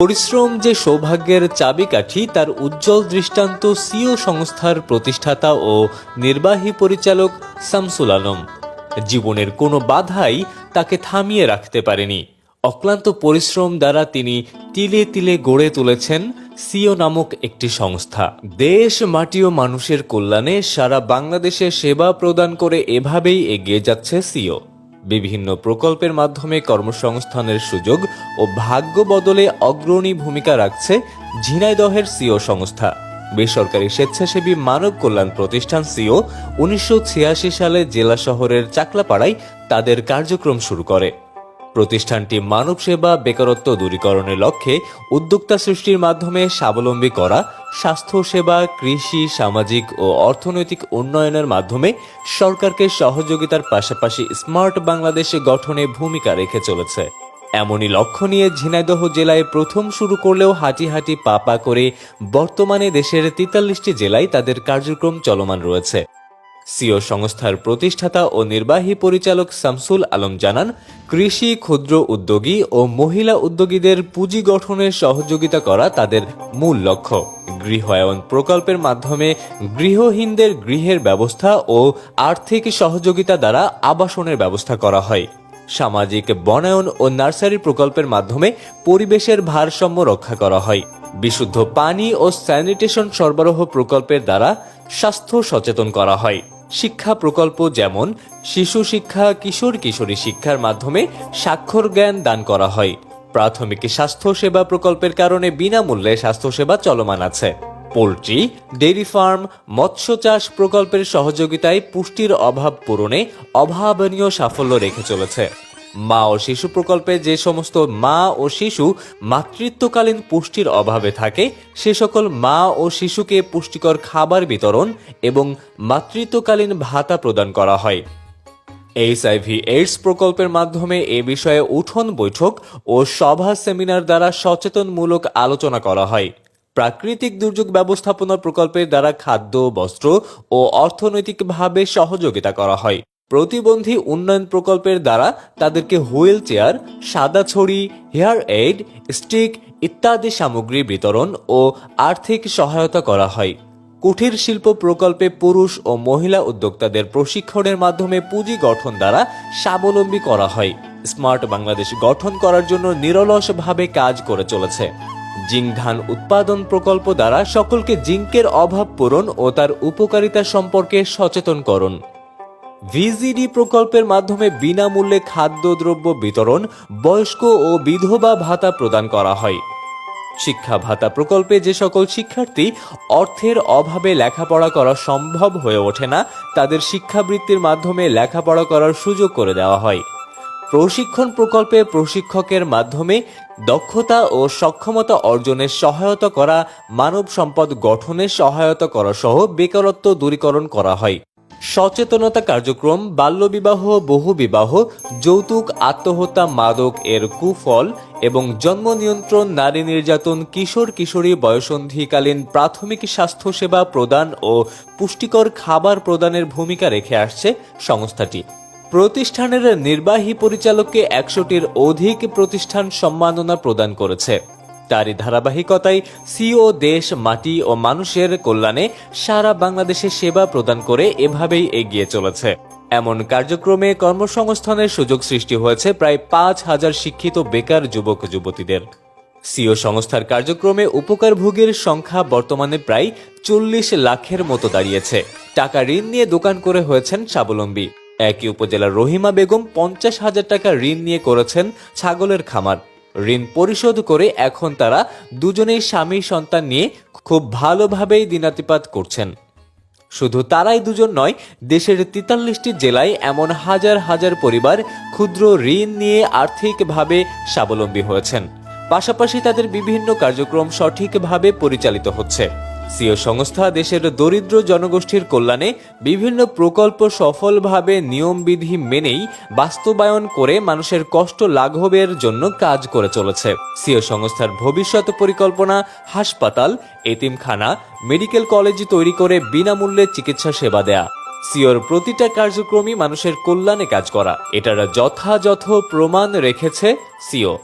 পরিশ্রম যে সৌভাগ্যের চাবিকাঠি, তার উজ্জ্বল দৃষ্টান্ত সিও সংস্থার প্রতিষ্ঠাতা ও নির্বাহী পরিচালক শামসুল আলম। জীবনের কোনো বাধাই তাকে থামিয়ে রাখতে পারেনি। অক্লান্ত পরিশ্রম দ্বারা তিনি তিলে তিলে গড়ে তুলেছেন সিও নামক একটি সংস্থা। দেশ, মাটি ও মানুষের কল্যাণে সারা বাংলাদেশে সেবা প্রদান করে এভাবেই এগিয়ে যাচ্ছে সিও। বিভিন্ন প্রকল্পের মাধ্যমে কর্মসংস্থানের সুযোগ ও ভাগ্য বদলে অগ্রণী ভূমিকা রাখছে ঝিনাইদহের সিও সংস্থা। বেসরকারি স্বেচ্ছাসেবী মানব কল্যাণ প্রতিষ্ঠান সিও উনিশশো ছিয়াশি সালে জেলা শহরের চাকলাপাড়ায় তাদের কার্যক্রম শুরু করে। প্রতিষ্ঠানটি মানব সেবা, বেকারত্ব দূরীকরণের লক্ষ্যে উদ্যোক্তা সৃষ্টির মাধ্যমে স্বাবলম্বী করা, স্বাস্থ্য সেবা, কৃষি, সামাজিক ও অর্থনৈতিক উন্নয়নের মাধ্যমে সরকারকে সহযোগিতার পাশাপাশি স্মার্ট বাংলাদেশ গঠনে ভূমিকা রেখে চলেছে। এমনই লক্ষ্য নিয়ে ঝিনাইদহ জেলায় প্রথম শুরু করলেও হাঁটি হাঁটি পা পা করে বর্তমানে দেশের তেতাল্লিশটি জেলায় তাদের কার্যক্রম চলমান রয়েছে। সিও সংস্থার প্রতিষ্ঠাতা ও নির্বাহী পরিচালক শামসুল আলম জানান, কৃষি, ক্ষুদ্র উদ্যোগী ও মহিলা উদ্যোগীদের পুঁজি গঠনে সহযোগিতা করা তাদের মূল লক্ষ্য। গৃহায়ন প্রকল্পের মাধ্যমে গৃহহীনদের গৃহের ব্যবস্থা ও আর্থিক সহযোগিতা দ্বারা আবাসনের ব্যবস্থা করা হয়। সামাজিক বনায়ন ও নার্সারি প্রকল্পের মাধ্যমে পরিবেশের ভারসাম্য রক্ষা করা হয়। বিশুদ্ধ পানি ও স্যানিটেশন সরবরাহ প্রকল্পের দ্বারা স্বাস্থ্য সচেতন করা হয়। শিক্ষা প্রকল্প যেমন শিশু শিক্ষা, কিশোর কিশোরী শিক্ষার মাধ্যমে স্বাক্ষর জ্ঞান দান করা হয়। প্রাথমিক স্বাস্থ্যসেবা প্রকল্পের কারণে বিনামূল্যে স্বাস্থ্যসেবা চলমান আছে। পোলট্রি, ডেইরি ফার্ম, মৎস্য চাষ প্রকল্পের সহযোগিতায় পুষ্টির অভাব পূরণে অভাবনীয় সাফল্য রেখে চলেছে। মা ও শিশু প্রকল্পে যে সমস্ত মা ও শিশু মাতৃত্বকালীন পুষ্টির অভাবে থাকে, সে সকল মা ও শিশুকে পুষ্টিকর খাবার বিতরণ এবং মাতৃত্বকালীন ভাতা প্রদান করা হয়। এইচআইভি এইডস প্রকল্পের মাধ্যমে এ বিষয়ে উঠোন বৈঠক ও সভা সেমিনার দ্বারা সচেতনমূলক আলোচনা করা হয়। প্রাকৃতিক দুর্যোগ ব্যবস্থাপনা প্রকল্পের দ্বারা খাদ্য, বস্ত্র ও অর্থনৈতিকভাবে সহযোগিতা করা হয়। প্রতিবন্ধী উন্নয়ন প্রকল্পের দ্বারা তাদেরকে হুইল চেয়ার সাদা ছড়ি, হেয়ার এইড, স্টিক ইত্যাদি সামগ্রী বিতরণ ও আর্থিক সহায়তা করা হয়। কুঠির শিল্প প্রকল্পে পুরুষ ও মহিলা উদ্যোক্তাদের প্রশিক্ষণের মাধ্যমে পুঁজি গঠন দ্বারা স্বাবলম্বী করা হয়। স্মার্ট বাংলাদেশ গঠন করার জন্য নিরলসভাবে কাজ করে চলেছে। জিঙ্ক ধান উৎপাদন প্রকল্প দ্বারা সকলকে জিঙ্কের অভাব পূরণ ও তার উপকারিতা সম্পর্কে সচেতনকরণ ভিজিডি প্রকল্পের মাধ্যমে বিনামূল্যে খাদ্যদ্রব্য বিতরণ, বয়স্ক ও বিধবা ভাতা প্রদান করা হয়। শিক্ষা ভাতা প্রকল্পে যে সকল শিক্ষার্থী অর্থের অভাবে লেখাপড়া করা সম্ভব হয়ে ওঠে না, তাদের শিক্ষাবৃত্তির মাধ্যমে লেখাপড়া করার সুযোগ করে দেওয়া হয়। প্রশিক্ষণ প্রকল্পে প্রশিক্ষকের মাধ্যমে দক্ষতা ও সক্ষমতা অর্জনের সহায়তা করা, মানব সম্পদ গঠনে সহায়তা করা সহ বেকারত্ব দূরীকরণ করা হয়। সচেতনতা কার্যক্রম, বাল্যবিবাহ, বহুবিবাহ, যৌতুক, আত্মহত্যা, মাদক এর কুফল এবং জন্ম নিয়ন্ত্রণ, নারী নির্যাতন, কিশোর, কিশোরী, বয়সন্ধিকালীন প্রাথমিক স্বাস্থ্যসেবা প্রদান ও পুষ্টিকর খাবার প্রদানের ভূমিকা রেখে আসছে সংস্থাটি। প্রতিষ্ঠানের নির্বাহী পরিচালককে একশোটির অধিক প্রতিষ্ঠান সম্মাননা প্রদান করেছে। তারই ধারাবাহিকতায় সিও দেশ, মাটি ও মানুষের কল্যাণে সারা বাংলাদেশে সেবা প্রদান করে এভাবেই এগিয়ে চলেছে। এমন কার্যক্রমে কর্মসংস্থানের সুযোগ সৃষ্টি হয়েছে প্রায় পাঁচ হাজার শিক্ষিত বেকার যুবক, যুবতীদের। সিও সংস্থার কার্যক্রমে উপকারভোগীর সংখ্যা বর্তমানে প্রায় চল্লিশ লাখের মতো দাঁড়িয়েছে। টাকা ঋণ নিয়ে দোকান করে হয়েছেন স্বাবলম্বী। একই উপজেলার রহিমা বেগম পঞ্চাশ হাজার টাকা ঋণ নিয়ে করেছেন ছাগলের খামার। ঋণ পরিশোধ করে এখন তারা দুজনেই স্বামী সন্তান নিয়ে খুব ভালোভাবেই দিনাতিপাত করছেন। শুধু তারাই দুজন নয়, দেশের তেতাল্লিশটি জেলায় এমন হাজার হাজার পরিবার ক্ষুদ্র ঋণ নিয়ে আর্থিকভাবে স্বাবলম্বী হয়েছেন। পাশাপাশি তাদের বিভিন্ন কার্যক্রম সঠিকভাবে পরিচালিত হচ্ছে। সিও সংস্থা দেশের দরিদ্র জনগোষ্ঠীর কল্যাণে বিভিন্ন প্রকল্প সফলভাবে নিয়মবিধি মেনেই বাস্তবায়ন করে মানুষের কষ্ট লাঘবের জন্য কাজ করে চলেছে। সিও সংস্থার ভবিষ্যৎ পরিকল্পনা, হাসপাতাল, এতিমখানা, মেডিকেল কলেজ তৈরি করে বিনামূল্যে চিকিৎসা সেবা দেয়া। সিওর প্রতিটা কার্যক্রমই মানুষের কল্যাণে কাজ করা। এটার যথাযথ প্রমাণ রেখেছে সিও